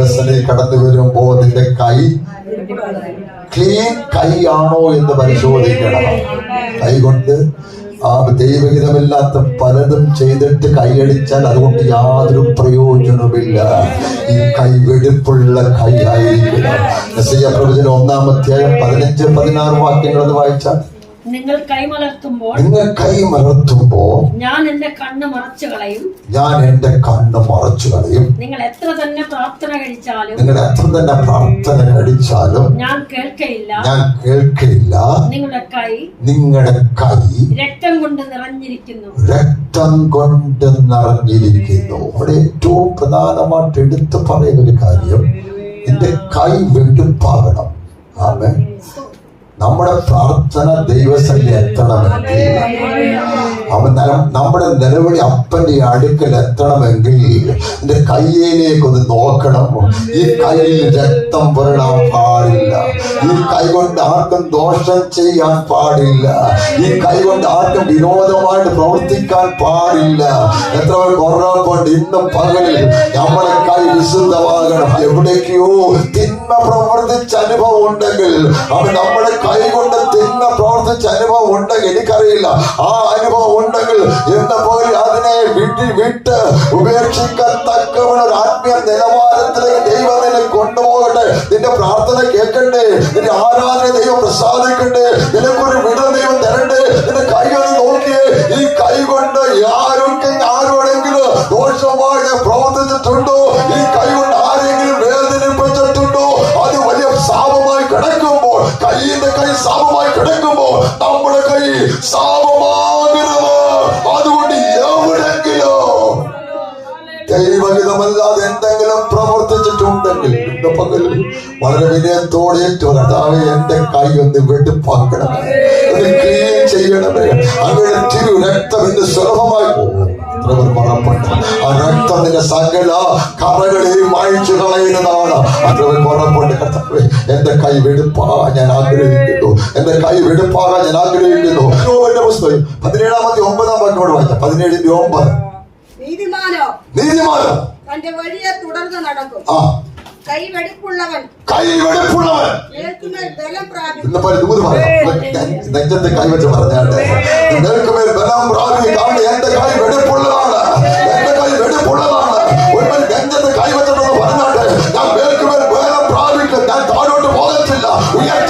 ദൈവസ്ഥനിൽ കടന്നു വരുമ്പോ നിന്റെ കൈ ക്ലീൻ കൈയാണോ എന്ന് പരിശോധിക്കണം. കൈ കൊണ്ട് ആ ദൈവഹിതമില്ലാത്ത പലതും ചെയ്തിട്ട് കൈയടിച്ചാൽ അതുകൊണ്ട് യാതൊരു പ്രയോജനവുമില്ല. ഈ കൈ വെടുപ്പുള്ള കൈ ആയിരിക്കണം. പ്രവചനം ഒന്നാമധ്യായം പതിനഞ്ച് പതിനാറ് വാക്യങ്ങൾ വായിച്ചാൽ നിങ്ങൾ കൈമലർത്തുമ്പോൾ നിങ്ങൾ കൈമലർത്തുമ്പോൾ ഞാൻ എന്റെ കണ്ണ് മറച്ചു കളയും. ഞാൻ എന്റെ കണ്ണ് മറച്ചു കളയും. നിങ്ങൾ എത്ര തന്നെ പ്രാർത്ഥന കഴിച്ചാലും നിങ്ങൾ എത്ര തന്നെ പ്രാർത്ഥന കഴിച്ചാലും ഞാൻ കേൾക്കയില്ല. ഞാൻ കേൾക്കില്ല നിങ്ങളുടെ കൈ നിങ്ങളുടെ കൈ രക്തം കൊണ്ട് നിറഞ്ഞിരിക്കുന്നു. രക്തം കൊണ്ട് നിറഞ്ഞിരിക്കുന്നു. അവിടെ ഏറ്റവും പ്രധാനമായിട്ട് എടുത്തു പറയുന്ന ഒരു കാര്യം എന്റെ കൈ വെടുപ്പാകണം. ആമേ നമ്മുടെ പ്രാർത്ഥന ദൈവസന്നിധി എത്തണമെങ്കിൽ അവൻ നമ്മുടെ നിലവിളി അപ്പന്റെ അടുക്കൽ എത്തണമെങ്കിൽ എന്റെ കയ്യിലേക്ക് ഒന്ന് നോക്കണം. ഈ കയ്യിൽ രക്തം പുരടാൻ പാടില്ല. ഈ കൈ കൊണ്ട് ആർക്കും ദോഷം ചെയ്യാൻ പാടില്ല. ഈ കൈ കൊണ്ട് ആർക്കും വിനോദമായിട്ട് പ്രവർത്തിക്കാൻ പാടില്ല. എത്ര പേർക്ക് ഉറപ്പുണ്ട് ഇന്നും പകലിൽ നമ്മുടെ കൈ വിശുദ്ധമാകണം. എവിടേക്കോ തിന്മ പ്രവർത്തിച്ച അനുഭവം ഉണ്ടെങ്കിൽ അവൻ നമ്മുടെ കൈ കൊണ്ട് തിന്ന പ്രവർത്തിച്ച അനുഭവം ഉണ്ടെങ്കിൽ എനിക്കറിയില്ല. ആ അനുഭവം ഉണ്ടെങ്കിൽ എന്ന പോലെ അതിനെ വിട്ട് വിട്ട് ഉപേക്ഷിക്കത്തക്കവണ ഒരു ആത്മീയ നിലവാരത്തിലേക്ക് ദൈവം നിന്നെ കൊണ്ടുപോകട്ടെ. നിന്റെ പ്രാർത്ഥന കേൾക്കട്ടെ നിന്റെ ആരാധന ദൈവം പ്രസാദിക്കട്ടെ നിനക്കൊരു വിട ദൈവം തരട്ടെ നിന്റെ കൈ ഒന്ന് നോക്കിയേ. ഈ കൈ കൊണ്ട് ആരൊക്കെ ആരോടെങ്കിലും ദോഷമായി പ്രവർത്തിച്ചിട്ടുണ്ടോ? കിടക്കുമ്പോൾ കൈയിന്റെ കൈ സാപമായി കിടക്കുമ്പോൾ നമ്മുടെ കൈ ശാപമാകരുത് അതുകൊണ്ട് എവിടെങ്കിലോ ദൈവഹിതമല്ലാതെ എന്തെങ്കിലും പ്രവർത്തിച്ചിട്ടുണ്ടെങ്കിൽ ഇന്ന് പകൽ വളരെ വിനയത്തോടെ ഏറ്റവും എന്റെ കൈ ഒന്ന് വെടുപ്പാക്കണമേ. ക്ലീൻ ചെയ്യണമേ. അങ്ങനെ തിരു രക്തം എന്ന് സുലഭമായി പോകും നിന്റെ സകല കറകളെയും വായിച്ചു കളയുന്നതാണ്. അത് പുറപ്പെട്ട് കർത്താവേ. എന്റെ കൈ വെടുപ്പാകാൻ ഞാൻ ആഗ്രഹിക്കുന്നു. എന്റെ കൈ വെടുപ്പാകാൻ ഞാൻ ആഗ്രഹിക്കുന്നു. പുസ്തകം. പതിനേഴാമത്തെ ഒമ്പതാം പറഞ്ഞോട് വായിച്ച പതിനേഴിന്റെ ഒമ്പത്. നീതിമാനോ? നീതിമാനോ? തന്റെ വഴിയെ തുടർന്ന് നടക്കും. ആ. കൈ വെടിപ്പുള്ളവൻ. കൈ വെടുപ്പുള്ളവൻ. മേൽക്കുമേൽ We got